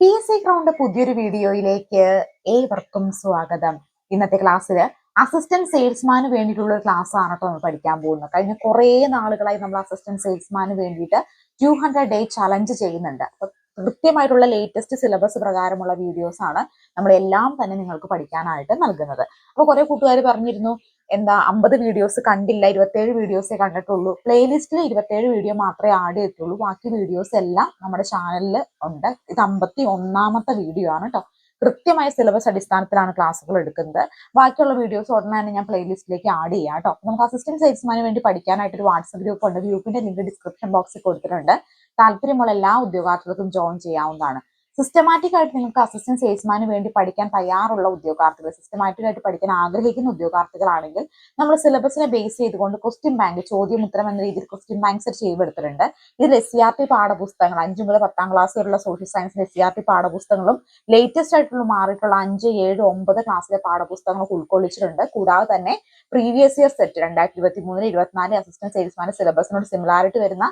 P S C ground പുതിയൊരു വീഡിയോയിലേക്ക് ഏവർക്കും സ്വാഗതം. ഇന്നത്തെ ക്ലാസ്സിൽ അസിസ്റ്റന്റ് സെയിൽസ്മാന് വേണ്ടിയിട്ടുള്ള ഒരു ക്ലാസ് ആണ് കേട്ടോ നമ്മൾ പഠിക്കാൻ പോകുന്നത്. കഴിഞ്ഞ കുറേ നാളുകളായി നമ്മൾ അസിസ്റ്റന്റ് സെയിൽസ്മാന് വേണ്ടിയിട്ട് ടു ഹൺഡ്രഡ് ഡേ ചലഞ്ച് ചെയ്യുന്നുണ്ട്. അപ്പൊ കൃത്യമായിട്ടുള്ള ലേറ്റസ്റ്റ് സിലബസ് പ്രകാരമുള്ള വീഡിയോസ് ആണ് നമ്മൾ എല്ലാം തന്നെ നിങ്ങൾക്ക് പഠിക്കാനായിട്ട് നൽകുന്നത്. അപ്പൊ കുറെ കൂട്ടുകാർ പറഞ്ഞിരുന്നു എന്താ അമ്പത് വീഡിയോസ് കണ്ടില്ല ഇരുപത്തേഴ് വീഡിയോസേ കണ്ടിട്ടുള്ളൂ. പ്ലേലിസ്റ്റിൽ ഇരുപത്തേഴ് വീഡിയോ മാത്രമേ ആഡ് ചെയ്തിട്ടുള്ളൂ. ബാക്കി വീഡിയോസ് എല്ലാം നമ്മുടെ ചാനലിൽ ഉണ്ട്. ഇത് അമ്പത്തി ഒന്നാമത്തെ വീഡിയോ ആണ് കേട്ടോ കൃത്യമായ സിലബസ് അടിസ്ഥാനത്തിലാണ് ക്ലാസ്സുകൾ എടുക്കുന്നത്. ബാക്കിയുള്ള വീഡിയോസ് ഉടനെ തന്നെ ഞാൻ പ്ലേലിസ്റ്റിലേക്ക് ആഡ് ചെയ്യാം കേട്ടോ നമുക്ക് അസിസ്റ്റന്റ് സെയിൽസ്മാന് വേണ്ടി പഠിക്കാനായിട്ട് ഒരു വാട്സപ്പ് ഗ്രൂപ്പ് ഉണ്ട്. ഗ്രൂപ്പിന്റെ ലിങ്ക് ഡിസ്ക്രിപ്ഷൻ ബോക്സിൽ കൊടുത്തിട്ടുണ്ട്. താല്പര്യമുള്ള എല്ലാ ഉദ്യോഗാർത്ഥികൾക്കും ജോയിൻ ചെയ്യാവുന്നതാണ്. സിസ്റ്റമാറ്റിക് ആയിട്ട് നിങ്ങൾക്ക് അസിസ്റ്റന്റ് സെയിൽസ്മാന് വേണ്ടി പഠിക്കാൻ തയ്യാറുള്ള ഉദ്യോഗാർത്ഥികൾ സിസ്റ്റമാറ്റിക് ആയിട്ട് പഠിക്കാൻ ആഗ്രഹിക്കുന്ന ഉദ്യോഗാർത്ഥികളാണെങ്കിൽ നമ്മൾ സിലബസിനെ ബേസ് ചെയ്തുകൊണ്ട് ക്വസ്റ്റ്യൻ ബാങ്ക് ചോദ്യം ഉത്തരം എന്ന രീതിയിൽ ക്വസ്റ്റ്യൻ ബാങ്ക് സെറ്റ് ചെയ്തെടുത്തിട്ടുണ്ട്. ഇതിൽ എസ് സി ആർ ടി പാഠപുസ്തകങ്ങൾ അഞ്ചു മുതൽ പത്താം ക്ലാസ് വരെയുള്ള സോഷ്യൽ സയൻസിന്റെ എസ് സി ആർ ടി പാഠപുസ്തകങ്ങളും ലേറ്റസ്റ്റ് ആയിട്ടുള്ള മാറിയിട്ടുള്ള അഞ്ച് ഏഴ് ഒമ്പത് ക്ലാസ്സിലെ പാഠപുസ്തകങ്ങൾ ഉൾക്കൊള്ളിച്ചിട്ടുണ്ട്. കൂടാതെ തന്നെ പ്രീവിയസ് ഇയർ സെറ്റ് രണ്ടായിരത്തി ഇരുപത്തി മൂന്നിൽ ഇരുപത്തിനാല് അസിസ്റ്റന്റ് സെയിൽസ്മാന്റെ സിലബസിനോട് സിമിലാരിറ്റി വരുന്ന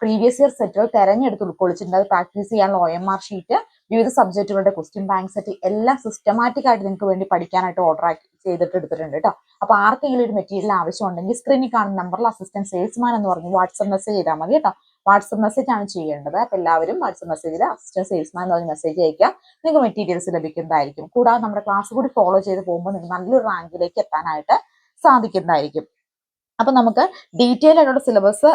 പ്രീവിയസ് ഇയർ സെറ്റുകൾ തെരഞ്ഞെടുത്ത് ഉൾക്കൊള്ളിച്ചിട്ടുണ്ട് അത് പ്രാക്ടീസ് ചെയ്യാനുള്ള ഒ എം ആർ ഷീറ്റ് വിവിധ സബ്ജക്റ്റുകളുടെ ക്വസ്റ്റ്യൻ ബാങ്ക് സെറ്റ് എല്ലാം സിസ്റ്റമാറ്റിക് ആയിട്ട് നിങ്ങൾക്ക് വേണ്ടി പഠിക്കാനായിട്ട് ഓർഡർ ചെയ്തിട്ട് എടുത്തിട്ടുണ്ട് കേട്ടോ അപ്പൊ ആർക്കെങ്കിലും ഒരു മെറ്റീരിയൽ ആവശ്യമുണ്ടെങ്കിൽ സ്ക്രീനിൽ കാണുന്ന നമ്പറിൽ അസിസ്റ്റന്റ് സെയിൽസ്മാൻ എന്ന് പറഞ്ഞ് വാട്സ്ആപ്പ് മെസ്സേജ് ചെയ്താൽ മതി കേട്ടോ വാട്സ്ആപ്പ് മെസ്സേജ് ആണ് ചെയ്യേണ്ടത്. അപ്പൊ എല്ലാവരും വാട്സ്ആപ്പ് മെസ്സേജിൽ അസിസ്റ്റന്റ് സെയിൽസ്മാൻ എന്ന് പറഞ്ഞ് മെസ്സേജ് അയക്കുക നിങ്ങൾക്ക് മെറ്റീരിയൽസ് ലഭിക്കുന്നതായിരിക്കും. കൂടാതെ നമ്മുടെ ക്ലാസ് കൂടി ഫോളോ ചെയ്ത് പോകുമ്പോൾ നിങ്ങൾക്ക് നല്ലൊരു റാങ്കിലേക്ക് എത്താനായിട്ട് സാധിക്കുന്നതായിരിക്കും. അപ്പൊ നമുക്ക് ഡീറ്റെയിൽ ആയിട്ടുള്ള സിലബസ്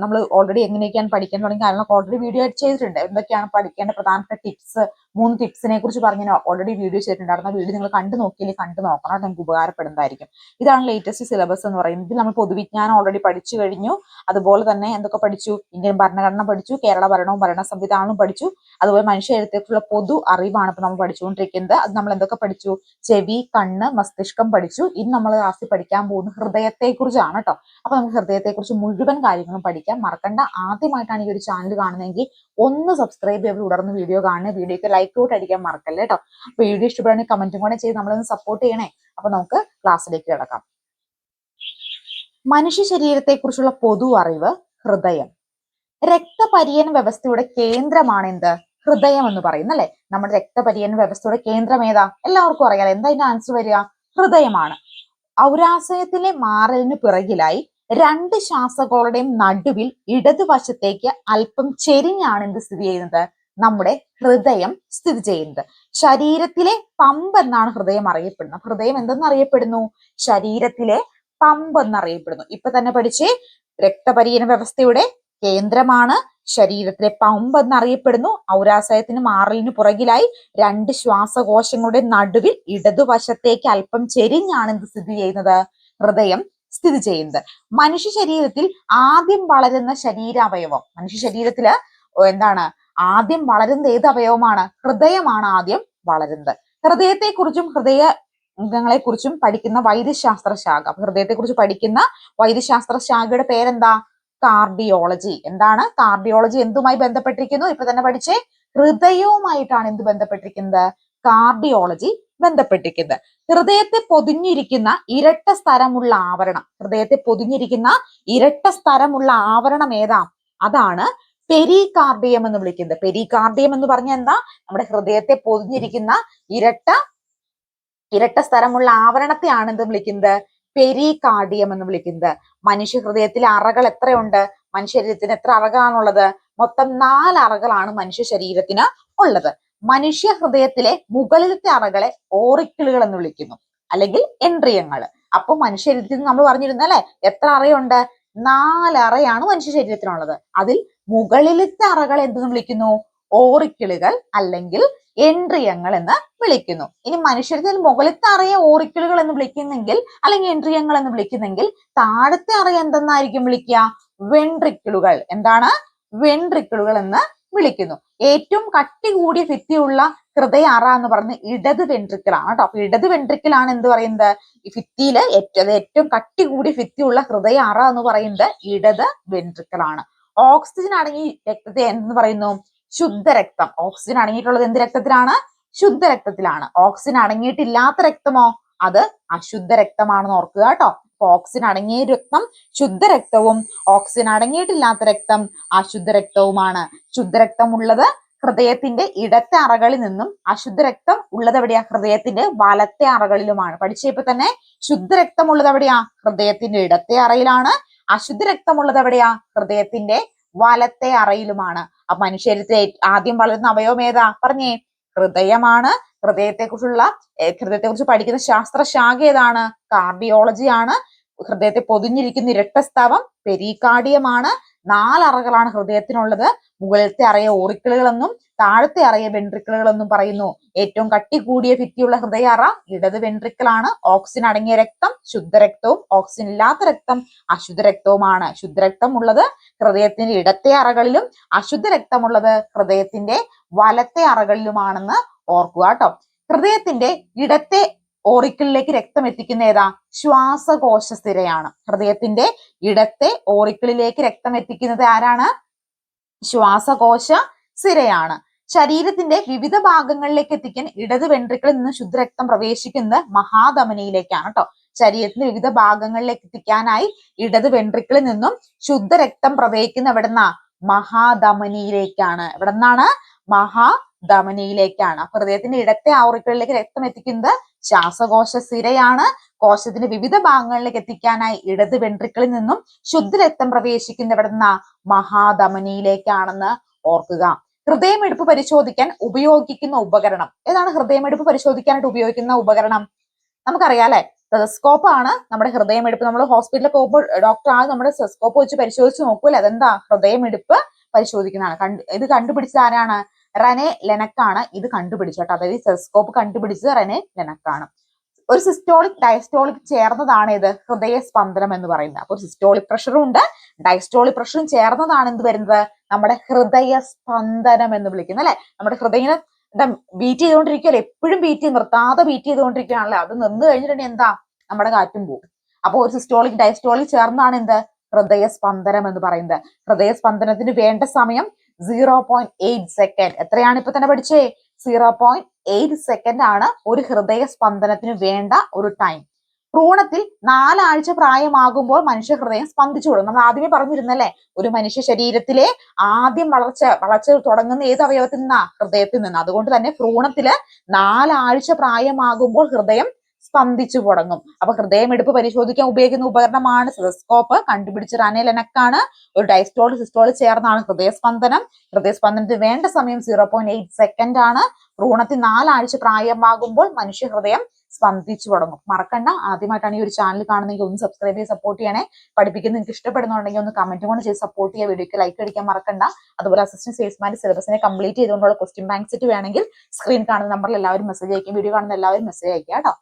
നമ്മൾ ഓൾറെഡി എങ്ങനെയൊക്കെയാണ് പഠിക്കാൻ തുടങ്ങി കാരണം ഓൾറെഡി വീഡിയോ ആയിട്ട് ചെയ്തിട്ടുണ്ട്. എന്തൊക്കെയാണ് പഠിക്കേണ്ട പ്രധാനപ്പെട്ട ടിപ്സ് മൂന്ന് ടിപ്സിനെ കുറിച്ച് പറഞ്ഞ് ഓൾറെഡി വീഡിയോ ചെയ്തിട്ടുണ്ടായിരുന്നു വീഡിയോ നിങ്ങൾ കണ്ടു നോക്കിയാൽ കണ്ടു നോക്കണം. അത് നമുക്ക് ഉപകാരപ്പെടുന്നതായിരിക്കും. ഇതാണ് ലേറ്റസ്റ്റ് സിലബസ് എന്ന് പറയുന്നത്. നമ്മൾ പൊതുവിജ്ഞാനം ഓൾറെഡി പഠിച്ചു കഴിഞ്ഞു. അതുപോലെ തന്നെ എന്തൊക്കെ പഠിച്ചു? ഇന്ത്യൻ ഭരണഘടന പഠിച്ചു കേരള ഭരണവും ഭരണ സംവിധാനവും പഠിച്ചു. അതുപോലെ മനുഷ്യ എഴുത്തേക്കുള്ള പൊതു അറിവാണ് ഇപ്പൊ നമ്മൾ പഠിച്ചുകൊണ്ടിരിക്കുന്നത്. അത് നമ്മൾ എന്തൊക്കെ പഠിച്ചു? ചെവി കണ്ണ് മസ്തിഷ്കം പഠിച്ചു. ഇനി നമ്മൾ ക്ലാസ്സിൽ പഠിക്കാൻ പോകുന്ന ഹൃദയത്തെ കുറിച്ചാണ് കേട്ടോ അപ്പൊ നമുക്ക് ഹൃദയത്തെ കുറിച്ച് മുഴുവൻ കാര്യങ്ങളും പഠിക്കാം. മറക്കണ്ട. ആദ്യമായിട്ടാണ് ഈ ഒരു ചാനൽ കാണുന്നതെങ്കിൽ ഒന്ന് സബ്സ്ക്രൈബ് ചെയ്ത് തുടർന്ന് വീഡിയോ കാണുക. വീഡിയോക്ക് ലൈക്ക് ഔട്ട് അടിക്കാൻ മറക്കല്ലേ കേട്ടോ അപ്പൊ വീഡിയോ ഇഷ്ടപ്പെടുകയാണെങ്കിൽ കമന്റും കൂടെ ചെയ്ത് നമ്മളൊന്ന് സപ്പോർട്ട് ചെയ്യണേ. അപ്പൊ നമുക്ക് ക്ലാസ്സിലേക്ക് കിടക്കാം. മനുഷ്യ ശരീരത്തെ കുറിച്ചുള്ള പൊതു അറിവ് ഹൃദയം. രക്തപര്യന വ്യവസ്ഥയുടെ കേന്ദ്രമാണ് എന്ത് ഹൃദയം എന്ന് പറയുന്നത് അല്ലെ? നമ്മുടെ രക്തപര്യന വ്യവസ്ഥയുടെ കേന്ദ്രം ഏതാ? എല്ലാവർക്കും അറിയാലോ. എന്താ ഇതിന്റെ ആൻസർ വരിക? ഹൃദയമാണ്. ഔരാശയത്തിലെ മാറലിന് പിറകിലായി രണ്ട് ശ്വാസകോളുടെയും നടുവിൽ ഇടതുവശത്തേക്ക് അല്പം ചെരിഞ്ഞാണ് എന്ത് സ്ഥിതി ചെയ്യുന്നത്? നമ്മുടെ ഹൃദയം സ്ഥിതി ചെയ്യുന്നത്. ശരീരത്തിലെ പമ്പ് എന്നാണ് ഹൃദയം അറിയപ്പെടുന്നത്. ഹൃദയം എന്തെന്ന് അറിയപ്പെടുന്നു? ശരീരത്തിലെ പമ്പ് എന്നറിയപ്പെടുന്നു. ഇപ്പൊ തന്നെ പഠിച്ചേ രക്തപരിചന വ്യവസ്ഥയുടെ കേന്ദ്രമാണ് ശരീരത്തിലെ പമ്പ് എന്നറിയപ്പെടുന്നു. ഔരാശയത്തിന് മാറലിന് പുറകിലായി രണ്ട് ശ്വാസകോശങ്ങളുടെ നടുവിൽ ഇടതുവശത്തേക്ക് അല്പം ചെരിഞ്ഞാണ് എന്ത് സ്ഥിതി ചെയ്യുന്നത്? ഹൃദയം സ്ഥിതി ചെയ്യുന്നത്. മനുഷ്യ ശരീരത്തിൽ ആദ്യം വളരുന്ന ശരീരാവയവം. മനുഷ്യ ശരീരത്തിൽ എന്താണ്? ആദ്യം വളരുന്ന ഏത് അവയവമാണ്? ഹൃദയമാണ് ആദ്യം വളരുന്നത്. ഹൃദയത്തെക്കുറിച്ചും ഹൃദയ അംഗങ്ങളെ കുറിച്ചും പഠിക്കുന്ന വൈദ്യശാസ്ത്ര ശാഖ ഹൃദയത്തെക്കുറിച്ച് പഠിക്കുന്ന വൈദ്യശാസ്ത്ര ശാഖയുടെ പേരെന്താ? കാർഡിയോളജി. എന്താണ്? കാർഡിയോളജി എന്തുമായി ബന്ധപ്പെട്ടിരിക്കുന്നു? ഇപ്പൊ തന്നെ പഠിച്ചേ. ഹൃദയവുമായിട്ടാണ് എന്ത് ബന്ധപ്പെട്ടിരിക്കുന്നത്? കാർഡിയോളജി ബന്ധപ്പെട്ടിരിക്കുന്നത്. ഹൃദയത്തെ പൊതിഞ്ഞിരിക്കുന്ന ഇരട്ട സ്ഥലമുള്ള ആവരണം. ഹൃദയത്തെ പൊതിഞ്ഞിരിക്കുന്ന ഇരട്ട സ്ഥലമുള്ള ആവരണം ഏതാ? അതാണ് പെരികാർഡിയം എന്ന് വിളിക്കുന്നത്. പെരികാർഡിയം എന്ന് പറഞ്ഞ എന്താ? നമ്മുടെ ഹൃദയത്തെ പൊതിഞ്ഞിരിക്കുന്ന ഇരട്ട ഇരട്ട സ്ഥലമുള്ള ആവരണത്തെയാണ് എന്ത് വിളിക്കുന്നത്? പെരികാർഡിയം എന്ന് വിളിക്കുന്നത്. മനുഷ്യ ഹൃദയത്തിലെ അറകൾ എത്രയുണ്ട്? മനുഷ്യ ശരീരത്തിന് എത്ര അറകളാണുള്ളത്? മൊത്തം നാല് അറകളാണ് മനുഷ്യ ശരീരത്തിന് ഉള്ളത്. മനുഷ്യ ഹൃദയത്തിലെ മുകളിലത്തെ അറകളെ ഓറിക്കിളുകൾ എന്ന് വിളിക്കുന്നു. അല്ലെങ്കിൽ എൻട്രിയങ്ങൾ. അപ്പൊ മനുഷ്യ ശരീരത്തിൽ നമ്മൾ പറഞ്ഞിരുന്നു അല്ലെ? എത്ര അറയുണ്ട്? നാല് അറയാണ് മനുഷ്യ ശരീരത്തിനുള്ളത്. അതിൽ മുകളിലത്തെ അറകൾ എന്തെന്ന് വിളിക്കുന്നു? ഓറിക്കിളുകൾ അല്ലെങ്കിൽ എൻട്രിയങ്ങൾ എന്ന് വിളിക്കുന്നു. ഇനി മനുഷ്യരിൽ മുകളിലത്തെ അറയെ ഓറിക്കിളുകൾ എന്ന് വിളിക്കുന്നെങ്കിൽ അല്ലെങ്കിൽ എൻട്രിയങ്ങൾ എന്ന് വിളിക്കുന്നെങ്കിൽ താഴത്തെ അറ എന്തെന്നായിരിക്കും വിളിക്കുക? വെൻട്രിക്കിളുകൾ എന്താണ്? വെൻട്രിക്കിളുകൾ എന്ന് വിളിക്കുന്നു. ഏറ്റവും കട്ടി കൂടിയ ഭിത്തിയുള്ള ഹൃദയ അറ എന്ന് പറയുന്നത് ഇടത് വെൻട്രിക്കിളാണ് കേട്ടോ അപ്പൊ ഇടത് വെൻട്രിക്കിളാണ് എന്ത് പറയുന്നത്? ഈ ഭിത്തിയിൽ ഏറ്റവും ഏറ്റവും കട്ടി കൂടിയ ഭിത്തിയുള്ള ഹൃദയ അറ എന്ന് പറയുന്നത് ഇടത് വെൻട്രിക്കിളാണ് ഓക്സിജൻ അടങ്ങി രക്തത്തെ എന്ന് പറയുന്നു? ശുദ്ധരക്തം. ഓക്സിജൻ അടങ്ങിയിട്ടുള്ളത് എന്ത് രക്തത്തിലാണ്? ശുദ്ധരക്തത്തിലാണ്. ഓക്സിജൻ അടങ്ങിയിട്ടില്ലാത്ത രക്തമോ? അത് അശുദ്ധ രക്തമാണെന്ന് ഓർക്കുക കേട്ടോ ഓക്സിജൻ അടങ്ങിയ രക്തം ശുദ്ധരക്തവും. ഓക്സിജൻ അടങ്ങിയിട്ടില്ലാത്ത രക്തം അശുദ്ധ രക്തവുമാണ് ശുദ്ധരക്തം ഉള്ളത് ഹൃദയത്തിന്റെ ഇടത്തെ അറകളിൽ നിന്നും അശുദ്ധ രക്തം ഉള്ളത് എവിടെയാ? ഹൃദയത്തിന്റെ വലത്തെ അറകളിലുമാണ്. പഠിച്ചപ്പോ തന്നെ ശുദ്ധരക്തം ഉള്ളത് എവിടെയാ? ഹൃദയത്തിന്റെ ഇടത്തെ അറയിലാണ്. അശുദ്ധ രക്തമുള്ളത് എവിടെയാ? ഹൃദയത്തിന്റെ വലത്തെ അറയിലുമാണ്. അപ്പൊ മനുഷ്യരത്തെ ആദ്യം വളരുന്ന അവയവം ഏതാ? പറഞ്ഞേ ഹൃദയമാണ്. ഹൃദയത്തെ കുറിച്ചുള്ള ഹൃദയത്തെ കുറിച്ച് പഠിക്കുന്ന ശാസ്ത്രശാഖ ഏതാണ്? കാർഡിയോളജി ആണ്. ഹൃദയത്തെ പൊതിഞ്ഞിരിക്കുന്ന ഇരട്ടസ്തവം പെരികാർഡിയമാണ് നാലറകളാണ് ഹൃദയത്തിനുള്ളത്. മുകളിലത്തെ അറയെ ഓറിക്കിളുകളെന്നും താഴത്തെ അറയെ വെൻട്രിക്കിളുകളെന്നും പറയുന്നു. ഏറ്റവും കട്ടി കൂടിയ ഭിത്തിയുള്ള ഹൃദയ അറ ഇടത് വെൻട്രിക്കിളാണ് ഓക്സിജൻ അടങ്ങിയ രക്തം ശുദ്ധരക്തവും ഓക്സിജൻ ഇല്ലാത്ത രക്തം അശുദ്ധ രക്തവുമാണ് ശുദ്ധരക്തം ഉള്ളത് ഹൃദയത്തിന്റെ ഇടത്തെ അറകളിലും അശുദ്ധ രക്തമുള്ളത് ഹൃദയത്തിന്റെ വലത്തെ അറകളിലുമാണെന്ന് ഓർക്കുക കേട്ടോ. ഹൃദയത്തിന്റെ ഇടത്തെ ഓറിക്കിളിലേക്ക് രക്തം എത്തിക്കുന്ന ഏതാ? ശ്വാസകോശ സ്ഥിരയാണ്. ഹൃദയത്തിന്റെ ഇടത്തെ ഓറിക്കിളിലേക്ക് രക്തം എത്തിക്കുന്നത് ആരാണ്? ശ്വാസകോശ സ്ഥിരയാണ്. ശരീരത്തിന്റെ വിവിധ ഭാഗങ്ങളിലേക്ക് എത്തിക്കാൻ ഇടത് വെൻട്രിക്കിളിൽ നിന്ന് ശുദ്ധരക്തം പ്രവേശിക്കുന്നത് മഹാധമനിയിലേക്കാണ് കേട്ടോ. ശരീരത്തിന്റെ വിവിധ ഭാഗങ്ങളിലേക്ക് എത്തിക്കാനായി ഇടത് വെൻട്രിക്കിളിൽ നിന്നും ശുദ്ധരക്തം പ്രവഹിക്കുന്ന എവിടെന്നാ? മഹാധമനിയിലേക്കാണ്. എവിടെ നിന്നാണ് മഹാധമനിയിലേക്കാണ് അപ്പൊ ഹൃദയത്തിന്റെ ഇടത്തെ ആവറികളിലേക്ക് രക്തം എത്തിക്കുന്നത് ശ്വാസകോശ സിരയാണ്. കോശത്തിന്റെ വിവിധ ഭാഗങ്ങളിലേക്ക് എത്തിക്കാനായി ഇടത് വെൻട്രിക്കിളിൽ നിന്നും ശുദ്ധരക്തം പ്രവേശിക്കുന്ന എവിടുന്ന മഹാധമനിയിലേക്കാണെന്ന് ഓർക്കുക. ഹൃദയമെടുപ്പ് പരിശോധിക്കാൻ ഉപയോഗിക്കുന്ന ഉപകരണം. ഏതാണ് ഹൃദയമെടുപ്പ് പരിശോധിക്കാനായിട്ട് ഉപയോഗിക്കുന്ന ഉപകരണം? നമുക്കറിയാം അല്ലെ? ആണ് നമ്മുടെ ഹൃദയമെടുപ്പ്. നമ്മൾ ഹോസ്പിറ്റലിൽ പോകുമ്പോൾ ഡോക്ടർ ആ നമ്മുടെ ടെലസ്കോപ്പ് വെച്ച് പരിശോധിച്ച് നോക്കൂല്ലേ അതെന്താ? ഹൃദയമെടുപ്പ് പരിശോധിക്കുന്നതാണ്. കണ്ട് ഇത് കണ്ടുപിടിച്ചത് ആരാണ്? റെനെ ലെനക്കാണ് ഇത് കണ്ടുപിടിച്ചത് കേട്ടോ. അതായത് സെസ്കോപ്പ് കണ്ടുപിടിച്ചത് റനെ ലെനക്കാണ്. ഒരു സിസ്റ്റോളിക് ഡയസ്റ്റോളിക് ചേർന്നതാണ് ഇത്. ഹൃദയ സ്പന്ദനം എന്ന് പറയുന്നത്. അപ്പോൾ സിസ്റ്റോളിക് പ്രഷറും ഉണ്ട്. ഡയസ്റ്റോളിക് പ്രഷറും ചേർന്നതാണ് എന്ത് വരുന്നത്? നമ്മുടെ ഹൃദയ സ്പന്ദനം എന്ന് വിളിക്കുന്നത് അല്ലെ? നമ്മുടെ ഹൃദയം ബീറ്റ് ചെയ്തുകൊണ്ടിരിക്കുകയല്ലേ? എപ്പോഴും ബീറ്റ് നിർത്താതെ ബീറ്റ് ചെയ്തുകൊണ്ടിരിക്കുകയാണല്ലേ? അത് നിന്ന് കഴിഞ്ഞിട്ടുണ്ടെങ്കിൽ എന്താ? നമ്മുടെ കാറ്റും പോകും അപ്പോൾ ഒരു സിസ്റ്റോളിക് ഡയസ്റ്റോളിക് ചേർന്നാണ് എന്ത്? ഹൃദയ സ്പന്ദനം എന്ന് പറയുന്നത്. ഹൃദയ സ്പന്ദനത്തിന് വേണ്ട സമയം സീറോ പോയിന്റ് എയ്റ്റ് സെക്കൻഡ് എത്രയാണ് ഇപ്പൊ തന്നെ പഠിച്ചേ? സീറോ പോയിന്റ് എയ്റ്റ് സെക്കൻഡ് ആണ് ഒരു ഹൃദയ സ്പന്ദനത്തിന് വേണ്ട ഒരു ടൈം ഭ്രൂണത്തിൽ നാലാഴ്ച പ്രായമാകുമ്പോൾ മനുഷ്യ ഹൃദയം സ്പന്ദിച്ചു തുടങ്ങും നമ്മൾ ആദ്യമേ പറഞ്ഞിരുന്നല്ലേ ഒരു മനുഷ്യ ശരീരത്തിലെ ആദ്യം വളർച്ച വളർച്ച തുടങ്ങുന്ന ഏത് അവയവത്തിൽ നിന്നാ? ഹൃദയത്തിൽ നിന്ന്. അതുകൊണ്ട് തന്നെ ഭ്രൂണത്തിൽ നാലാഴ്ച പ്രായമാകുമ്പോൾ ഹൃദയം സ്പന്ദിച്ചു തുടങ്ങും. അപ്പൊ ഹൃദയമെടുപ്പ് പരിശോധിക്കാൻ ഉപയോഗിക്കുന്ന ഉപകരണമാണ് സ്റ്റെതസ്കോപ്പ് കണ്ടുപിടിച്ച റനെ ലെനക്കാണ് ഒരു ഡയസ്റ്റോൾ സിസ്റ്റോൾ ചേർന്നാണ് ഹൃദയസ്പന്ദനം. ഹൃദയസ്പന്ദനത്തിന് വേണ്ട സമയം സീറോ പോയിന്റ് എയ്റ്റ് സെക്കൻഡ് ആണ്. ഭ്രൂണത്തിൽ നാലാഴ്ച പ്രായമാകുമ്പോൾ മനുഷ്യ ഹൃദയം സ്പന്ദിച്ചു തുടങ്ങും. മറക്കണ്ട. ആദ്യമായിട്ടാണ് ഈ ഒരു ചാനൽ കാണുന്നെങ്കിൽ ഒന്ന് സബ്സ്ക്രൈബ് ചെയ്ത് സപ്പോർട്ട് ചെയ്യണേ. പഠിപ്പിക്കുന്ന നിങ്ങൾക്ക് ഇഷ്ടപ്പെടുന്നുണ്ടെങ്കിൽ ഒന്ന് കമന്റ് കൊണ്ട് ചെയ്ത് സപ്പോർട്ട് ചെയ്യുക. വീഡിയോക്ക് ലൈക്ക് അടിക്കാൻ മറക്കണ്ട. അതുപോലെ അസിസ്റ്റന്റ് സെയിൽസ്മാന്റെ സിലബസിനെ കംപ്ലീറ്റ് ചെയ്തുകൊണ്ടുള്ള ക്വസ്റ്റ്യൻ ബാങ്ക് സെറ്റ് വേണമെങ്കിൽ സ്ക്രീൻ കാണുന്ന നമ്പറിൽ എല്ലാവരും മെസ്സേജ് അയക്കും വീഡിയോ കാണുന്ന എല്ലാവരും മെസ്സേജ് അയക്കുക കേട്ടോ.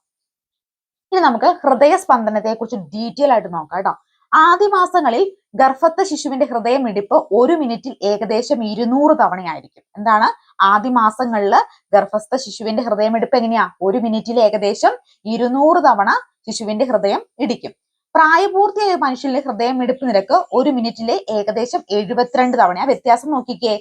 ഇനി നമുക്ക് ഹൃദയസ്പന്ദനത്തെ കുറിച്ച് ഡീറ്റെയിൽ ആയിട്ട് നോക്കാം കേട്ടോ. ആദ്യ മാസങ്ങളിൽ ഗർഭസ്ഥ ശിശുവിന്റെ ഹൃദയമിടിപ്പ് ഒരു മിനിറ്റിൽ ഏകദേശം ഇരുന്നൂറ് തവണയായിരിക്കും. എന്താണ്? ആദ്യ മാസങ്ങളിൽ ഗർഭസ്ഥ ശിശുവിന്റെ ഹൃദയമിടിപ്പ് എങ്ങനെയാ? ഒരു മിനിറ്റിൽ ഏകദേശം ഇരുന്നൂറ് തവണ ശിശുവിന്റെ ഹൃദയം ഇടിക്കും. പ്രായപൂർത്തിയായ മനുഷ്യന്റെ ഹൃദയമിടിപ്പ് നിരക്ക് ഒരു മിനിറ്റിലെ ഏകദേശം എഴുപത്തിരണ്ട് തവണ ആ വ്യത്യാസം നോക്കിക്കേ.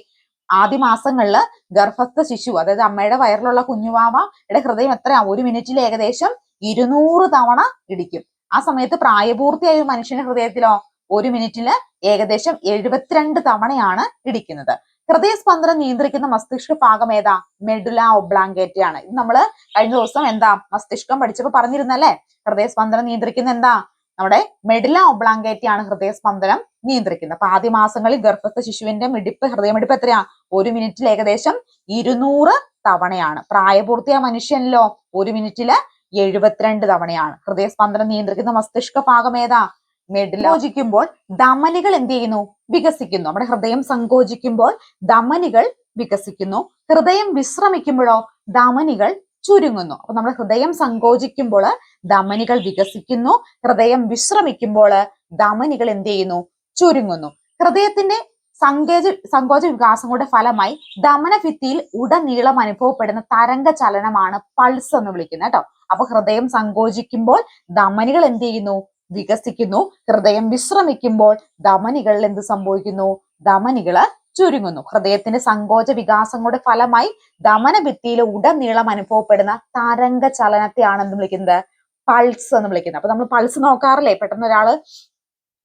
ആദ്യ മാസങ്ങളിൽ ഗർഭസ്ഥ ശിശു അതായത് അമ്മയുടെ വയറിലുള്ള കുഞ്ഞുവാവയുടെ ഹൃദയം എത്രയാ? ഒരു മിനിറ്റിൽ ഏകദേശം ഇരുന്നൂറ് തവണ ഇടിക്കും. ആ സമയത്ത് പ്രായപൂർത്തിയായ ഒരു മനുഷ്യന്റെ ഹൃദയത്തിലോ ഒരു മിനിറ്റിൽ ഏകദേശം എഴുപത്തിരണ്ട് തവണയാണ് ഇടിക്കുന്നത്. ഹൃദയസ്പന്ദനം നിയന്ത്രിക്കുന്ന മസ്തിഷ്ക ഭാഗം ഏതാ? മെഡുല ഒബ്ലാങ്കേറ്റ ആണ്. ഇത് നമ്മൾ കഴിഞ്ഞ ദിവസം എന്താ മസ്തിഷ്കം പഠിച്ചപ്പോ പറഞ്ഞിരുന്നല്ലേ? ഹൃദയസ്പന്ദനം നിയന്ത്രിക്കുന്ന എന്താ? നമ്മുടെ മെഡില ഒബ്ലാങ്കേറ്റ ആണ് ഹൃദയസ്പന്ദനം നിയന്ത്രിക്കുന്നത്. അപ്പൊ ആദ്യ മാസങ്ങളിൽ ഗർഭസ്ഥ ശിശുവിന്റെ മിടിപ്പ് ഹൃദയമിടിപ്പ് എത്രയാ? ഒരു മിനിറ്റിൽ ഏകദേശം ഇരുന്നൂറ് തവണയാണ്. പ്രായപൂർത്തിയായ മനുഷ്യനിലോ ഒരു മിനിറ്റിൽ എഴുപത്തിരണ്ട് തവണയാണ്. ഹൃദയസ്പന്ദനം നിയന്ത്രിക്കുന്ന മസ്തിഷ്ക ഭാഗം ഏതാ? മെഡിൽ യോജിക്കുമ്പോൾ ധമനികൾ എന്ത് ചെയ്യുന്നു? വികസിക്കുന്നു. നമ്മുടെ ഹൃദയം സങ്കോചിക്കുമ്പോൾ ധമനികൾ വികസിക്കുന്നു. ഹൃദയം വിശ്രമിക്കുമ്പോഴോ ധമനികൾ ചുരുങ്ങുന്നു. അപ്പൊ നമ്മുടെ ഹൃദയം സങ്കോചിക്കുമ്പോൾ ധമനികൾ വികസിക്കുന്നു. ഹൃദയം വിശ്രമിക്കുമ്പോൾ ധമനികൾ എന്ത് ചെയ്യുന്നു? ചുരുങ്ങുന്നു. ഹൃദയത്തിന്റെ സങ്കേജ സങ്കോച വികാസങ്ങളുടെ ഫലമായി ധമനഭിത്തിയിൽ ഉടനീളം അനുഭവപ്പെടുന്ന തരംഗ ചലനമാണ് പൾസ് എന്ന് വിളിക്കുന്നത് കേട്ടോ. അപ്പൊ ഹൃദയം സങ്കോചിക്കുമ്പോൾ ധമനികൾ എന്ത് ചെയ്യുന്നു? വികസിക്കുന്നു. ഹൃദയം വിശ്രമിക്കുമ്പോൾ ധമനികളിൽ എന്ത് സംഭവിക്കുന്നു? ധമനികൾ ചുരുങ്ങുന്നു. ഹൃദയത്തിന്റെ സങ്കോച വികാസങ്ങളുടെ ഫലമായി ധമനഭിത്തിയിൽ ഉടനീളം അനുഭവപ്പെടുന്ന തരംഗ ചലനത്തെയാണ് എന്ത് വിളിക്കുന്നത്? പൾസ് എന്ന് വിളിക്കുന്നത്. അപ്പൊ നമ്മൾ പൾസ് നോക്കാറില്ലേ? പെട്ടെന്ന് ഒരാൾ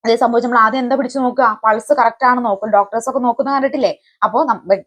അതേ സംഭവിച്ച് നമ്മൾ ആദ്യം എന്താ പിടിച്ചു നോക്കുക? പൾസ് കറക്റ്റ് ആണ് നോക്കും. ഡോക്ടേഴ്സ് ഒക്കെ നോക്കുന്ന കണ്ടിട്ടില്ലേ? അപ്പോൾ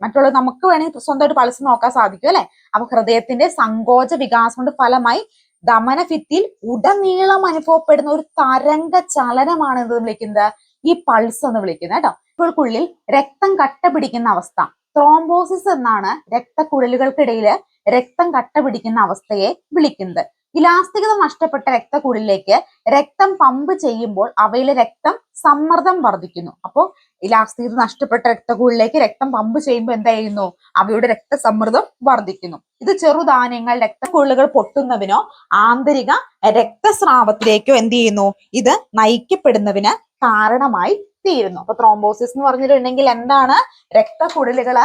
മറ്റുള്ള നമുക്ക് വേണമെങ്കിൽ സ്വന്തമായിട്ട് പൾസ് നോക്കാൻ സാധിക്കും അല്ലെ? അപ്പൊ ഹൃദയത്തിന്റെ സങ്കോച വികാസം കൊണ്ട് ഫലമായി ദമനഭിത്തിയിൽ ഉടനീളം അനുഭവപ്പെടുന്ന ഒരു തരംഗ ചലനമാണ് എന്ത് വിളിക്കുന്നത്? ഈ പൾസ് എന്ന് വിളിക്കുന്നത് കേട്ടോ. ഇപ്പോൾക്കുള്ളിൽ രക്തം കട്ട പിടിക്കുന്ന അവസ്ഥ. ത്രോംബോസിസ് എന്നാണ് രക്തക്കുഴലുകൾക്കിടയിൽ രക്തം കട്ട പിടിക്കുന്ന അവസ്ഥയെ വിളിക്കുന്നത്. ഇലാസ്തികത നഷ്ടപ്പെട്ട രക്തക്കുഴലിലേക്ക് രക്തം പമ്പ് ചെയ്യുമ്പോൾ അവയിലെ രക്തം സമ്മർദ്ദം വർദ്ധിക്കുന്നു. അപ്പോൾ ഇലാസ്തികത നഷ്ടപ്പെട്ട രക്തക്കുഴലിലേക്ക് രക്തം പമ്പ് ചെയ്യുമ്പോൾ എന്തായിരുന്നു? അവയുടെ രക്തസമ്മർദ്ദം വർദ്ധിക്കുന്നു. ഇത് ചെറുധാന്യങ്ങൾ രക്തക്കുഴലുകൾ പൊട്ടുന്നതിനോ ആന്തരിക രക്തസ്രാവത്തിലേക്കോ എന്ത് ചെയ്യുന്നു? ഇത് നയിക്കപ്പെടുന്നതിന് കാരണമായി തീരുന്നു. അപ്പൊ ത്രോംബോസിസ് എന്ന് പറഞ്ഞിട്ടുണ്ടെങ്കിൽ എന്താണ്? രക്തക്കുഴലുകൾ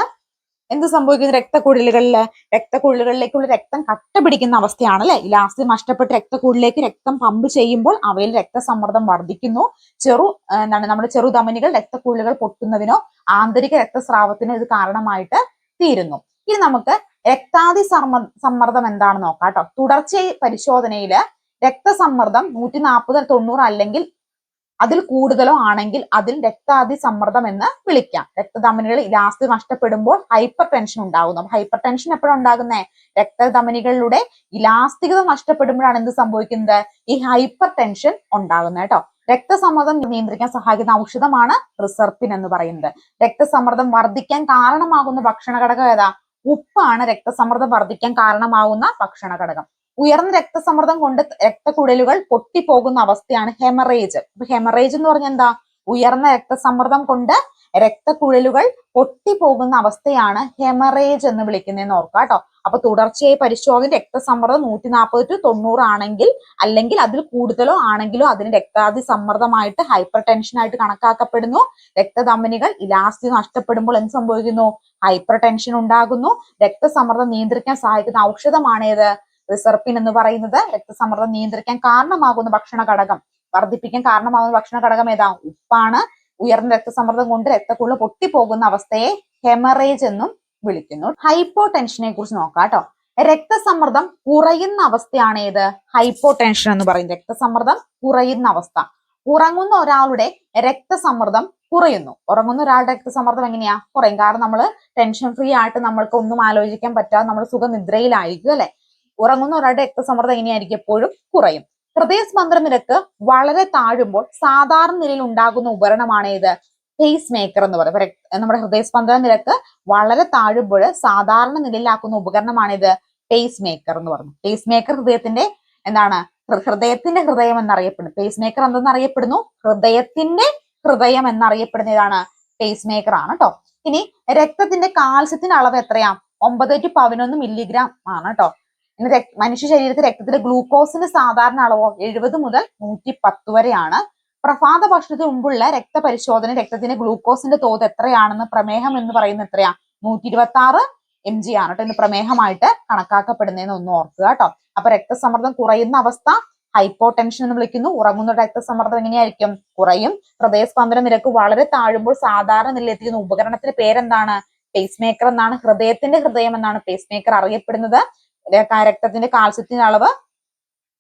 എന്ത് സംഭവിക്കുന്നു? രക്തക്കുഴലുകളിൽ രക്തക്കുഴലുകളിലേക്കുള്ള രക്തം കട്ട പിടിക്കുന്ന അവസ്ഥയാണ് അല്ലെ ഇലാസ്തി നഷ്ടപ്പെട്ട് രക്തക്കുഴലിലേക്ക് രക്തം പമ്പ് ചെയ്യുമ്പോൾ അവയിൽ രക്തസമ്മർദ്ദം വർദ്ധിക്കുന്നു. ചെറു എന്താണ് നമ്മുടെ ചെറുധമനികൾ രക്തക്കുഴലുകൾ പൊട്ടുന്നതിനോ ആന്തരിക രക്തസ്രാവത്തിനോ ഇത് കാരണമായിട്ട് തീരുന്നു. ഇനി നമുക്ക് രക്താതി സമ്മർ സമ്മർദ്ദം എന്താണെന്ന് നോക്കാം കേട്ടോ. തുടർച്ചയായി പരിശോധനയിൽ രക്തസമ്മർദ്ദം നൂറ്റി നാൽപ്പത് തൊണ്ണൂറ് അല്ലെങ്കിൽ അതിൽ കൂടുതലോ ആണെങ്കിൽ അതിൽ രക്താതി സമ്മർദ്ദം എന്ന് വിളിക്കാം. രക്തധമനികൾ ഇലാസ്തി നഷ്ടപ്പെടുമ്പോൾ ഹൈപ്പർ ടെൻഷൻ ഉണ്ടാകുന്നു. അപ്പൊ ഹൈപ്പർ ടെൻഷൻ എപ്പോഴും ഉണ്ടാകുന്നത് രക്തധമനികളിലൂടെ ഇലാസ്തികത നഷ്ടപ്പെടുമ്പോഴാണ് എന്ത് സംഭവിക്കുന്നത്? ഈ ഹൈപ്പർ ടെൻഷൻ ഉണ്ടാകുന്നത് കേട്ടോ. രക്തസമ്മർദ്ദം നിയന്ത്രിക്കാൻ സഹായിക്കുന്ന ഔഷധമാണ് റിസർപ്പിൻ എന്ന് പറയുന്നത്. രക്തസമ്മർദ്ദം വർദ്ധിക്കാൻ കാരണമാകുന്ന ഭക്ഷണ ഘടകം ഏതാ? ഉപ്പാണ് രക്തസമ്മർദ്ദം വർദ്ധിക്കാൻ കാരണമാകുന്ന ഭക്ഷണ ഘടകം. ഉയർന്ന രക്തസമ്മർദ്ദം കൊണ്ട് രക്തക്കുഴലുകൾ പൊട്ടിപ്പോകുന്ന അവസ്ഥയാണ് ഹെമറേജ്. ഹെമറേജ് എന്ന് പറഞ്ഞാൽ എന്താ? ഉയർന്ന രക്തസമ്മർദ്ദം കൊണ്ട് രക്തക്കുഴലുകൾ പൊട്ടിപ്പോകുന്ന അവസ്ഥയാണ് ഹെമറേജ് എന്ന് വിളിക്കുന്നതെന്ന് ഓർക്കുക കേട്ടോ. അപ്പൊ തുടർച്ചയായി പരിശോധന രക്തസമ്മർദ്ദം നൂറ്റി നാൽപ്പത് ടു തൊണ്ണൂറ് ആണെങ്കിൽ അല്ലെങ്കിൽ അതിൽ കൂടുതലോ ആണെങ്കിലോ അതിന് രക്താതി സമ്മർദ്ദമായിട്ട് ഹൈപ്പർ ടെൻഷൻ ആയിട്ട് കണക്കാക്കപ്പെടുന്നു. രക്തധമനികൾ ഇലാസ്തി നഷ്ടപ്പെടുമ്പോൾ എന്ത് സംഭവിക്കുന്നു? ഹൈപ്പർ ടെൻഷൻ ഉണ്ടാകുന്നു. രക്തസമ്മർദ്ദം നിയന്ത്രിക്കാൻ സഹായിക്കുന്ന ഔഷധമാണ് റിസർപ്പിൻ എന്ന് പറയുന്നത് രക്തസമ്മർദ്ദം നിയന്ത്രിക്കാൻ കാരണമാകുന്ന ഭക്ഷണ ഘടകം വർദ്ധിപ്പിക്കാൻ കാരണമാകുന്ന ഭക്ഷണ ഘടകം ഏതാ? ഉപ്പാണ്. ഉയർന്ന രക്തസമ്മർദ്ദം കൊണ്ട് രക്തക്കുള്ള പൊട്ടിപ്പോകുന്ന അവസ്ഥയെ ഹെമറേജ് എന്നും വിളിക്കുന്നു. ഹൈപ്പോ ടെൻഷനെ കുറിച്ച് നോക്കാം കേട്ടോ. രക്തസമ്മർദ്ദം കുറയുന്ന അവസ്ഥയാണ് ഏത്? ഹൈപ്പോ ടെൻഷൻ എന്ന് പറയുന്നത് രക്തസമ്മർദ്ദം കുറയുന്ന അവസ്ഥ. ഉറങ്ങുന്ന ഒരാളുടെ രക്തസമ്മർദ്ദം കുറയുന്നു. ഉറങ്ങുന്ന ഒരാളുടെ രക്തസമ്മർദ്ദം എങ്ങനെയാ? കുറയും. കാരണം നമ്മൾ ടെൻഷൻ ഫ്രീ ആയിട്ട് നമ്മൾക്ക് ഒന്നും ആലോചിക്കാൻ പറ്റാതെ നമ്മൾ സുഖനിദ്രയിലായിരിക്കും അല്ലെ? ഉറങ്ങുന്ന ഒരാളുടെ രക്തസമ്മർദ്ദം എങ്ങനെയായിരിക്കും എപ്പോഴും കുറയും. ഹൃദയസ്പന്ദന നിരക്ക് വളരെ താഴുമ്പോൾ സാധാരണ നിലയിൽ ഉണ്ടാകുന്ന ഉപകരണമാണ് ഏത് പേസ് മേക്കർ എന്ന് പറയും. നമ്മുടെ ഹൃദയസ്പന്ദന നിരക്ക് വളരെ താഴുമ്പോൾ സാധാരണ നിലയിലാക്കുന്ന ഉപകരണമാണ് ഇത് പേസ് മേക്കർ എന്ന് പറഞ്ഞു. പേസ് മേക്കർ ഹൃദയത്തിന്റെ എന്താണ്? ഹൃദയത്തിന്റെ ഹൃദയം എന്നറിയപ്പെടുന്നു. പേസ് മേക്കർ എന്തെന്ന് അറിയപ്പെടുന്നു? ഹൃദയത്തിന്റെ ഹൃദയം എന്നറിയപ്പെടുന്ന ഇതാണ് പേസ് മേക്കർ ആണ് കേട്ടോ ഇനി രക്തത്തിന്റെ കാൽസ്യത്തിന്റെ അളവ് എത്രയാ? ഒമ്പത് ടു പതിനൊന്ന് മില്ലിഗ്രാം ആണ് കേട്ടോ മനുഷ്യ ശരീരത്തിൽ രക്തത്തിലെ ഗ്ലൂക്കോസിന്റെ സാധാരണ അളവ് എഴുപത് മുതൽ നൂറ്റി പത്ത് വരെയാണ്. പ്രഭാത ഭക്ഷണത്തിന് മുമ്പുള്ള രക്തപരിശോധന രക്തത്തിന്റെ ഗ്ലൂക്കോസിന്റെ തോത് എത്രയാണെന്ന് പ്രമേഹം എന്ന് പറയുന്നത് എത്രയാ? നൂറ്റി ഇരുപത്തി ആറ് എം ജി ആണ് കേട്ടോ ഇന്ന് പ്രമേഹമായിട്ട് കണക്കാക്കപ്പെടുന്നതെന്ന് ഒന്ന് ഓർക്കുക കേട്ടോ അപ്പൊ രക്തസമ്മർദ്ദം കുറയുന്ന അവസ്ഥ ഹൈപ്പോ ടെൻഷൻ എന്ന് വിളിക്കുന്നു. ഉറങ്ങുന്ന രക്തസമ്മർദ്ദം എങ്ങനെയായിരിക്കും? കുറയും. ഹൃദയസ്പന്ദന നിരക്ക് വളരെ താഴുമ്പോൾ സാധാരണ നിലയെത്തിക്കുന്ന ഉപകരണത്തിന്റെ പേരെന്താണ്? പേസ് മേക്കർ എന്നാണ്. ഹൃദയത്തിന്റെ ഹൃദയം എന്നാണ് പേസ് മേക്കർ അറിയപ്പെടുന്നത്. രക്തത്തിന്റെ കാൽസ്യത്തിന്റെ അളവ്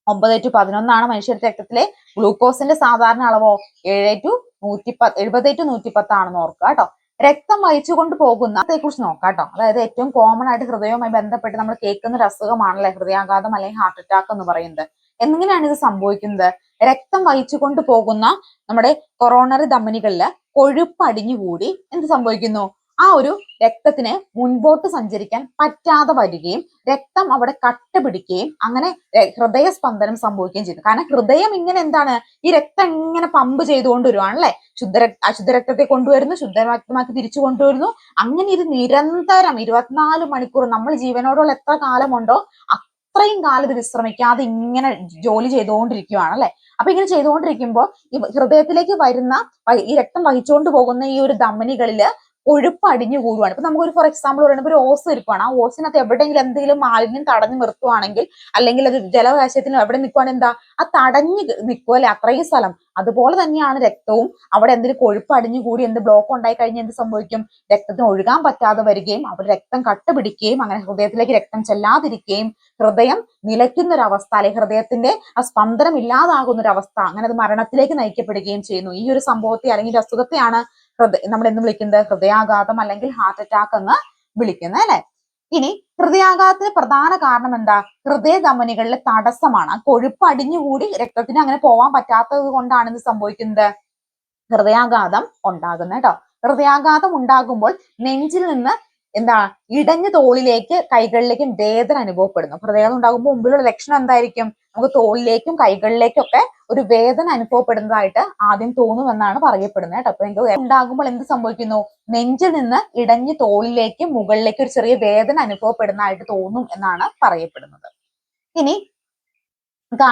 ഒമ്പത് ടു പതിനൊന്നാണ് മനുഷ്യ രക്തത്തിലെ ഗ്ലൂക്കോസിന്റെ സാധാരണ അളവോ ഏഴ് ടു നൂറ്റി പത്ത് എഴുപത് ടു നൂറ്റി പത്ത് ആണെന്ന് ഓർക്കുക കേട്ടോ. രക്തം വഹിച്ചുകൊണ്ട് പോകുന്ന കുറിച്ച് നോക്കാം കേട്ടോ. അതായത് ഏറ്റവും കോമൺ ആയിട്ട് ഹൃദയവുമായി ബന്ധപ്പെട്ട് നമ്മൾ കേൾക്കുന്ന ഒരു അസുഖമാണല്ലേ ഹൃദയാഘാതം അല്ലെങ്കിൽ ഹാർട്ട് അറ്റാക്ക് എന്ന് പറയുന്നത്. എങ്ങനെയാണ് ഇത് സംഭവിക്കുന്നത്? രക്തം വഹിച്ചുകൊണ്ട് പോകുന്ന നമ്മുടെ കൊറോണറി ധമനികളിൽ കൊഴുപ്പ് അടിഞ്ഞുകൂടി എന്ത് സംഭവിക്കുന്നു? ആ ഒരു രക്തത്തിന് മുൻപോട്ട് സഞ്ചരിക്കാൻ പറ്റാതെ വരികയും രക്തം അവിടെ കട്ട പിടിക്കുകയും അങ്ങനെ ഹൃദയ ഹൃദയസ്പന്ദനം സംഭവിക്കുകയും ചെയ്തു. കാരണം ഹൃദയം ഇങ്ങനെ എന്താണ്? ഈ രക്തം ഇങ്ങനെ പമ്പ് ചെയ്തുകൊണ്ട് വരുവാണല്ലേ ശുദ്ധ അശുദ്ധ രക്തത്തെ കൊണ്ടുവരുന്നു ശുദ്ധരക്തമാക്കി തിരിച്ചു കൊണ്ടുവരുന്നു. അങ്ങനെ ഇത് നിരന്തരം ഇരുപത്തിനാല് മണിക്കൂർ നമ്മൾ ജീവനോടുള്ള എത്ര കാലമുണ്ടോ അത്രയും കാലം ഇത് വിശ്രമിക്കാതെ ഇങ്ങനെ ജോലി ചെയ്തുകൊണ്ടിരിക്കുകയാണ് അല്ലെ അപ്പൊ ഇങ്ങനെ ചെയ്തുകൊണ്ടിരിക്കുമ്പോൾ ഈ ഹൃദയത്തിലേക്ക് വരുന്ന ഈ രക്തം വഹിച്ചുകൊണ്ട് പോകുന്ന ഈ ഒരു ധമനികളിൽ കൊഴുപ്പ് അടിഞ്ഞു കൂടുവാണ്. ഇപ്പൊ നമുക്കൊരു ഫോർ എക്സാമ്പിൾ പറയുമ്പോൾ ഒരു ഓസ് ഇരിക്കുവാണ്. ആ ഓസിനകത്ത് എവിടെയെങ്കിലും എന്തെങ്കിലും മാലിന്യം തടഞ്ഞു നിർത്തുവാണെങ്കിൽ അല്ലെങ്കിൽ അത് ജലവകാശത്തിന് എവിടെ നിൽക്കുവാണെങ്കിൽ എന്താ? ആ തടഞ്ഞു നിൽക്കുക അല്ലെ? അത്രയും സ്ഥലം. അതുപോലെ തന്നെയാണ് രക്തവും. അവിടെ എന്തെങ്കിലും കൊഴുപ്പ് അടിഞ്ഞു കൂടി എന്ത് ബ്ലോക്ക് ഉണ്ടായി കഴിഞ്ഞാൽ എന്ത് സംഭവിക്കും? രക്തത്തിന് ഒഴുകാൻ പറ്റാതെ വരികയും അവിടെ രക്തം കട്ട പിടിക്കുകയും അങ്ങനെ ഹൃദയത്തിലേക്ക് രക്തം ചെല്ലാതിരിക്കുകയും ഹൃദയം നിലയ്ക്കുന്ന ഒരു അവസ്ഥ അല്ലെങ്കിൽ ഹൃദയത്തിന്റെ ആ സ്പന്ദനം ഇല്ലാതാകുന്ന ഒരു അവസ്ഥ അങ്ങനെ അത് മരണത്തിലേക്ക് നയിക്കപ്പെടുകയും ചെയ്യുന്നു. ഈ ഒരു സംഭവത്തെ അല്ലെങ്കിൽ അസുഖത്തെയാണ് ഹൃദയ നമ്മൾ എന്ന് വിളിക്കുന്നത് ഹൃദയാഘാതം അല്ലെങ്കിൽ ഹാർട്ട് അറ്റാക്ക് എന്ന് വിളിക്കുന്നത് അല്ലെ? ഇനി ഹൃദയാഘാതത്തിന് പ്രധാന കാരണം എന്താ? ഹൃദയ ധമനികളിലെ തടസ്സമാണ്. കൊഴുപ്പ് അടിഞ്ഞുകൂടി രക്തത്തിന് അങ്ങനെ പോവാൻ പറ്റാത്തത് കൊണ്ടാണ് ഇത് സംഭവിക്കുന്നത്. ഹൃദയാഘാതം ഉണ്ടാകുന്നത് കേട്ടോ. ഹൃദയാഘാതം ഉണ്ടാകുമ്പോൾ നെഞ്ചിൽ നിന്ന് എന്താ ഇടഞ്ഞ തോളിലേക്ക് കൈകളിലേക്കും വേദന അനുഭവപ്പെടുന്നു. ഹൃദയം ഉണ്ടാകുമ്പോൾ മുമ്പിലുള്ള ലക്ഷണം എന്തായിരിക്കും? നമുക്ക് തോളിലേക്കും കൈകളിലേക്കും ഒക്കെ ഒരു വേദന അനുഭവപ്പെടുന്നതായിട്ട് ആദ്യം തോന്നുമെന്നാണ് പറയപ്പെടുന്നത് കേട്ടോ. അപ്പൊ നിങ്ങൾക്ക് ഉണ്ടാകുമ്പോൾ എന്ത് സംഭവിക്കുന്നു? നെഞ്ചിൽ നിന്ന് ഇടഞ്ഞ് തോളിലേക്ക് മുകളിലേക്ക് ഒരു ചെറിയ വേദന അനുഭവപ്പെടുന്നതായിട്ട് തോന്നും എന്നാണ് പറയപ്പെടുന്നത്. ഇനി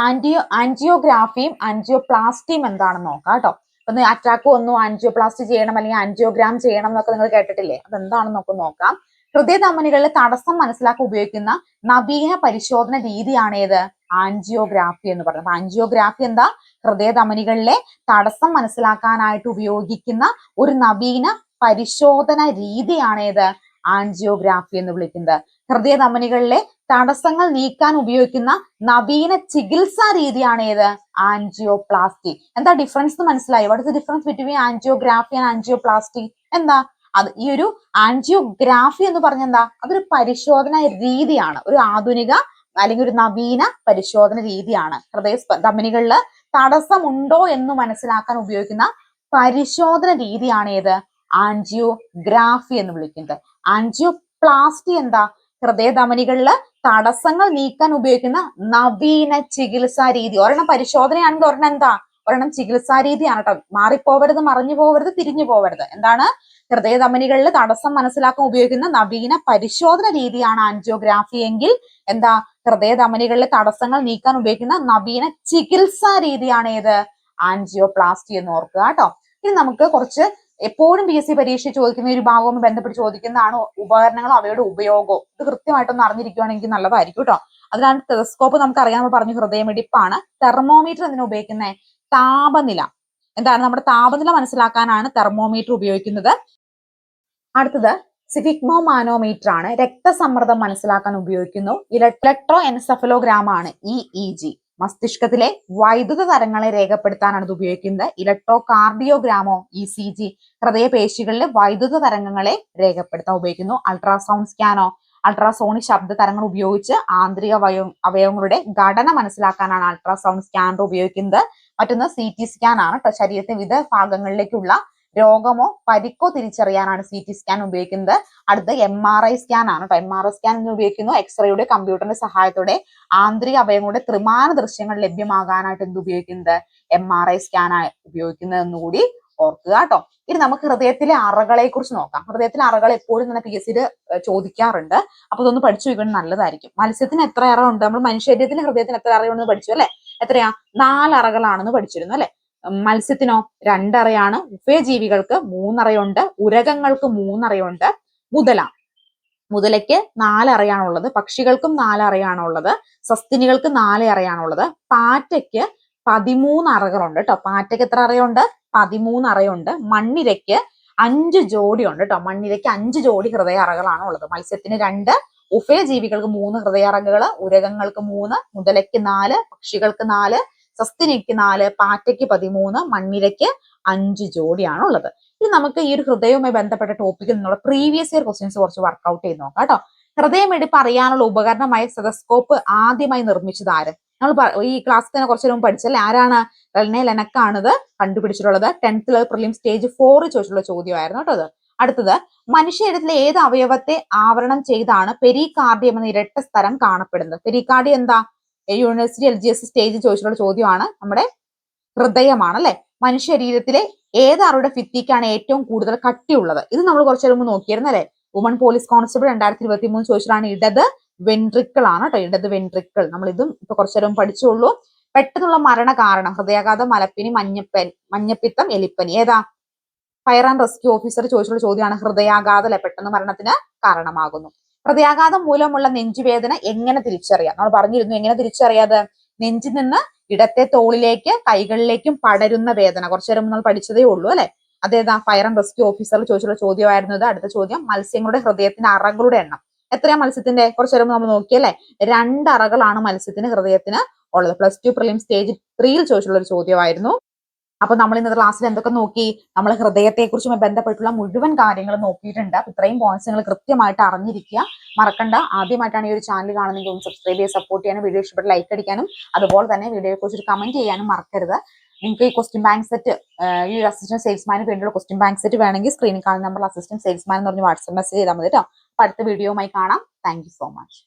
ആന്റിയോ ആൻജിയോഗ്രാഫിയും ആൻജിയോപ്ലാസ്റ്റിയും എന്താണെന്ന് നോക്കാം കേട്ടോ. ഒന്ന് അറ്റാക്ക് വന്നു ആൻജിയോപ്ലാസ്റ്റി ചെയ്യണം അല്ലെങ്കിൽ ആൻജിയോഗ്രാം ചെയ്യണം എന്നൊക്കെ നിങ്ങൾ കേട്ടിട്ടില്ലേ? അതെന്താണെന്ന് നമുക്ക് നോക്കാം. ഹൃദയധമനികളിലെ തടസ്സം മനസ്സിലാക്കി ഉപയോഗിക്കുന്ന നവീന പരിശോധന രീതിയാണ് ഏത്? ആൻജിയോഗ്രാഫി എന്ന് പറയുന്നത്. ആൻജിയോഗ്രാഫി എന്താ? ഹൃദയധമനികളിലെ തടസ്സം മനസ്സിലാക്കാനായിട്ട് ഉപയോഗിക്കുന്ന ഒരു നവീന പരിശോധന രീതിയാണ് ഏത്? ആൻജിയോഗ്രാഫി എന്ന് വിളിക്കുന്നത്. ഹൃദയധമനികളിലെ തടസ്സങ്ങൾ നീക്കാൻ ഉപയോഗിക്കുന്ന നവീന ചികിത്സാ രീതിയാണ് ഏത് ആൻജിയോപ്ലാസ്റ്റി. എന്താ ഡിഫറൻസ് മനസ്സിലായി? What is difference between angiography and angioplasty എന്താ? അത് ഈ ഒരു ആൻജിയോഗ്രാഫി എന്ന് പറഞ്ഞ എന്താ? അതൊരു പരിശോധന രീതിയാണ്. ഒരു ആധുനിക അല്ലെങ്കിൽ ഒരു നവീന പരിശോധന രീതിയാണ്. ഹൃദയ ധമനികളിൽ തടസ്സമുണ്ടോ എന്ന് മനസ്സിലാക്കാൻ ഉപയോഗിക്കുന്ന പരിശോധന രീതിയാണ് ഏത് ആൻജിയോഗ്രാഫി എന്ന് വിളിക്കുന്നത്. ആൻജിയോപ്ലാസ്റ്റി എന്താ? ഹൃദയധമനികളിൽ തടസ്സങ്ങൾ നീക്കാൻ ഉപയോഗിക്കുന്ന നവീന ചികിത്സാ രീതി. ഒരെണ്ണം പരിശോധനയാണെങ്കിൽ ഒരെണ്ണം എന്താ? ഒരെണ്ണം ചികിത്സാ രീതിയാണ് കേട്ടോ മാറിപ്പോവരുത് മറിഞ്ഞു പോവരുത് തിരിഞ്ഞു പോവരുത്. എന്താണ്? ഹൃദയധമനികളിൽ തടസ്സം മനസ്സിലാക്കാൻ ഉപയോഗിക്കുന്ന നവീന പരിശോധന രീതിയാണ് ആൻജിയോഗ്രാഫി എങ്കിൽ എന്താ? ഹൃദയധമനികളിലെ തടസ്സങ്ങൾ നീക്കാൻ ഉപയോഗിക്കുന്ന നവീന ചികിത്സാ രീതിയാണ് ഏത്? ആൻജിയോപ്ലാസ്റ്റി എന്ന് ഓർക്കുക കേട്ടോ ഇനി നമുക്ക് കുറച്ച് എപ്പോഴും പി എസ് സി പരീക്ഷ ചോദിക്കുന്ന ഒരു ഭാഗവും ബന്ധപ്പെട്ട് ചോദിക്കുന്നതാണ്? ഉപകരണങ്ങളും അവയുടെ ഉപയോഗവും ഇത് കൃത്യമായിട്ടൊന്ന് അറിഞ്ഞിരിക്കുകയാണെങ്കിൽ നല്ലതായിരിക്കും കേട്ടോ. അതിനാണ് ടെലസ്കോപ്പ് നമുക്ക് അറിയാമെന്ന് പറഞ്ഞു ഹൃദയമിടിപ്പാണ്. തെർമോമീറ്റർ എന്തിനാ ഉപയോഗിക്കുന്നത് താപനില. എന്താണ്? നമ്മുടെ താപനില മനസ്സിലാക്കാനാണ് തെർമോമീറ്റർ ഉപയോഗിക്കുന്നത്. അടുത്തത് സിഫിക്മോ മാനോമീറ്റർ ആണ്. രക്തസമ്മർദ്ദം മനസ്സിലാക്കാൻ ഉപയോഗിക്കുന്നു. ഇലക്ട്രോ എൻസഫലോഗ്രാം ആണ് ഇ ഇ ജി മസ്തിഷ്കത്തിലെ വൈദ്യുത തരങ്ങളെ രേഖപ്പെടുത്താനാണ് ഇത് ഉപയോഗിക്കുന്നത്. ഇലക്ട്രോ കാർഡിയോഗ്രാമോ ഇ സി ജി ഹൃദയപേശികളിലെ വൈദ്യുത തരംഗങ്ങളെ രേഖപ്പെടുത്താൻ ഉപയോഗിക്കുന്നു. അൾട്രാസൗണ്ട് സ്കാനോ അൾട്രാസോണിക് ശബ്ദ തരങ്ങൾ ഉപയോഗിച്ച് ആന്തരിക വയോ അവയവങ്ങളുടെ ഘടന മനസ്സിലാക്കാനാണ് അൾട്രാസൗണ്ട് സ്കാനർ ഉപയോഗിക്കുന്നത്. മറ്റൊന്ന് സി ടി സ്കാൻ ആണ്. ശരീരത്തിന്റെ വിവിധ ഭാഗങ്ങളിലേക്കുള്ള രോഗമോ പരിക്കോ തിരിച്ചറിയാനാണ് സി ടി സ്കാൻ ഉപയോഗിക്കുന്നത്. അടുത്ത എം ആർ ഐ സ്കാൻ ആണ് എം ആർ ഐ സ്കാൻ എന്ന് ഉപയോഗിക്കുന്നു. എക്സ്റേയുടെ കമ്പ്യൂട്ടറിന്റെ സഹായത്തോടെ ആന്തരിക അവയവങ്ങളുടെ ത്രിമാന ദൃശ്യങ്ങൾ ലഭ്യമാകാനായിട്ട് എന്ത് ഉപയോഗിക്കുന്നത്? എം ആർ ഐ സ്കാൻ ഉപയോഗിക്കുന്നത് എന്നുകൂടി ഓർക്കുക കേട്ടോ ഇനി നമുക്ക് ഹൃദയത്തിലെ അറകളെ കുറിച്ച് നോക്കാം. ഹൃദയത്തിലെ അറകൾ എപ്പോഴും തന്നെ പി എസ് സിയിൽ ചോദിക്കാറുണ്ട്. അപ്പൊ ഇതൊന്ന് പഠിച്ചു വെക്കുന്നത് നല്ലതായിരിക്കും. മത്സ്യത്തിന് എത്ര അറ ഉണ്ട്? നമ്മൾ മനുഷ്യരീരത്തിന് ഹൃദയത്തിന് എത്ര അറയുണ്ടെന്ന് പഠിച്ചു അല്ലെ? എത്രയാ? നാല് അറകളാണെന്ന് പഠിച്ചിരുന്നു അല്ലെ? മത്സ്യത്തിനോ രണ്ടറയാണ്. ഉഭയജീവികൾക്ക് മൂന്നറയുണ്ട്. ഉരകങ്ങൾക്ക് മൂന്നറയുണ്ട്. മുതല. മുതലയ്ക്ക് നാലറയാണുള്ളത്. പക്ഷികൾക്കും നാലറയാണുള്ളത്. സസ്തിനികൾക്ക് നാല് അറയാണുള്ളത് പാറ്റയ്ക്ക് പതിമൂന്ന് അറകളുണ്ട് കേട്ടോ പാറ്റയ്ക്ക് എത്ര അറയുണ്ട്? പതിമൂന്ന് അറയുണ്ട് മണ്ണിരയ്ക്ക് അഞ്ച് ജോഡിയുണ്ട് കേട്ടോ മണ്ണിരയ്ക്ക് അഞ്ച് ജോഡി ഹൃദയ അറകളാണ് ഉള്ളത് മത്സ്യത്തിന് രണ്ട് ഉഭയജീവികൾക്ക് മൂന്ന് ഹൃദയ അറകൾ ഉരകങ്ങൾക്ക് മൂന്ന് മുതലയ്ക്ക് നാല് പക്ഷികൾക്ക് നാല് സസ്തിനിക്ക് നാല് പാറ്റയ്ക്ക് പതിമൂന്ന് മണ്ണിരയ്ക്ക് അഞ്ച് ജോഡിയാണുള്ളത്. ഇനി നമുക്ക് ഈ ഒരു ഹൃദയവുമായി ബന്ധപ്പെട്ട ടോപ്പിക്കിൽ നിന്നുള്ള പ്രീവിയസ് ഇയർ ക്വസ്റ്റ്യൻസ് കുറച്ച് വർക്കൗട്ട് ചെയ്ത് നോക്കാം കേട്ടോ. ഹൃദയമെടുപ്പ് അറിയാനുള്ള ഉപകരണമായ സെതസ്കോപ്പ് ആദ്യമായി നിർമ്മിച്ചത് ആര്? നമ്മൾ ഈ ക്ലാസ് തന്നെ കുറച്ചു മുമ്പ് പഠിച്ചല്ലേ? ആരാണ് റെൽനെ ലെനക്കാണിത് കണ്ടുപിടിച്ചിട്ടുള്ളത്? ടെൻത്തിൽ പ്രിലിം സ്റ്റേജ് ഫോർ ചോദിച്ചിട്ടുള്ള ചോദ്യമായിരുന്നു കേട്ടോ അത് അടുത്തത് മനുഷ്യരിടത്തിലെ ഏത് അവയവത്തെ ആവരണം ചെയ്താണ് പെരികാർഡിയം എന്ന ഇരട്ട സ്ഥലം കാണപ്പെടുന്നത്? പെരികാർഡിയം എന്താ? University L G S stage ചോദിച്ചിട്ടുള്ള ചോദ്യമാണ് നമ്മുടെ ഹൃദയമാണ് അല്ലെ മനുഷ്യ ശരീരത്തിലെ ഏത് ഫിത്തിക്കാണ് ഏറ്റവും കൂടുതൽ കട്ടിയുള്ളത്? ഇത് നമ്മൾ കുറച്ചു മുമ്പ് നോക്കിയിരുന്നു അല്ലെ വുമൺ പോലീസ് കോൺസ്റ്റബിൾ രണ്ടായിരത്തി ഇരുപത്തി മൂന്ന് ചോദിച്ചിട്ടാണ് ഇടത് വെൻട്രിക്കിൾ ആണ് കേട്ടോ ഇടത് വെൻട്രിക്കിൾ. നമ്മൾ ഇതും ഇപ്പൊ കുറച്ചു നേരം പഠിച്ചുള്ളൂ. പെട്ടെന്നുള്ള മരണ കാരണം ഹൃദയാഘാതം മലപ്പിനി മഞ്ഞപ്പൻ മഞ്ഞപ്പിത്തം എലിപ്പനി. ഏതാ? ഫയർ ആൻഡ് റെസ്ക്യൂ ഓഫീസർ ചോദിച്ചുള്ള ചോദ്യമാണ് ഹൃദയാഘാതം പെട്ടെന്ന് മരണത്തിന് കാരണമാകുന്നു. ഹൃദയാഘാതം മൂലമുള്ള നെഞ്ചുവേദന എങ്ങനെ തിരിച്ചറിയാം? നമ്മൾ പറഞ്ഞിരുന്നു എങ്ങനെ തിരിച്ചറിയാതെ നെഞ്ചിൽ നിന്ന് ഇടത്തെ തോളിലേക്ക് കൈകളിലേക്കും പടരുന്ന വേദന. കുറച്ചു നേരം നമ്മൾ പഠിച്ചതേ ഉള്ളൂ അല്ലെ? അതേതാ? ഫയർ ആൻഡ് റെസ്ക്യൂ ഓഫീസർ ചോദിച്ചുള്ള ചോദ്യമായിരുന്നു ഇത്. അടുത്ത ചോദ്യം മത്സ്യങ്ങളുടെ ഹൃദയത്തിന്റെ അറകളുടെ എണ്ണം. എത്രയാ മത്സ്യത്തിന്റെ? കുറച്ചു നേരം നമ്മൾ നോക്കിയല്ലേ രണ്ട് അറകളാണ് മത്സ്യത്തിന് ഹൃദയത്തിന് ഉള്ളത്. പ്ലസ് ടു പ്രിലിം സ്റ്റേജ് ത്രീയിൽ ചോദിച്ചുള്ള ഒരു ചോദ്യമായിരുന്നു. അപ്പൊ നമ്മൾ ഇന്നത്തെ ക്ലാസ്സിൽ എന്തൊക്കെ നോക്കി? നമ്മൾ ഹൃദയത്തെക്കുറിച്ചുമായി ബന്ധപ്പെട്ടുള്ള മുഴുവൻ കാര്യങ്ങൾ നോക്കിയിട്ടുണ്ട്. അപ്പൊ ഇത്രയും പോയിന്റ്സ് നിങ്ങൾ കൃത്യമായിട്ട് അറിഞ്ഞിരിക്കുക. മറക്കണ്ട. ആദ്യമായിട്ടാണ് ഈ ഒരു ചാനൽ കാണുന്നെങ്കിൽ ഒന്ന് സബ്സ്ക്രൈബ് ചെയ്ത് സപ്പോർട്ട് ചെയ്യാനും വീഡിയോ ഇഷ്ടപ്പെട്ട് ലൈക്ക് അടിക്കാനും അതുപോലെ തന്നെ വീഡിയോയെ കുറിച്ച് കമന്റ് ചെയ്യാനും മറക്കരുത്. നിങ്ങൾക്ക് ഈ ക്വസ്റ്റ്യൻ ബാങ്ക് സെറ്റ് ഈ ഒരു അസിസ്റ്റന്റ് സെയിൽസ്മാന് വേണ്ടിയുള്ള ക്വസ്റ്റ്യൻ ബാങ്ക് സെറ്റ് വേണമെങ്കിൽ സ്ക്രീനിൽ കാണുന്ന നമ്മൾ അസിസ്റ്റന്റ് സെയിൽസ്മാൻ എന്ന് പറഞ്ഞ് വാട്സ്ആപ്പ് മെസ്സേജ് ചെയ്താൽ മതി കേട്ടോ അടുത്ത വീഡിയോയുമായി കാണാം. Thank so much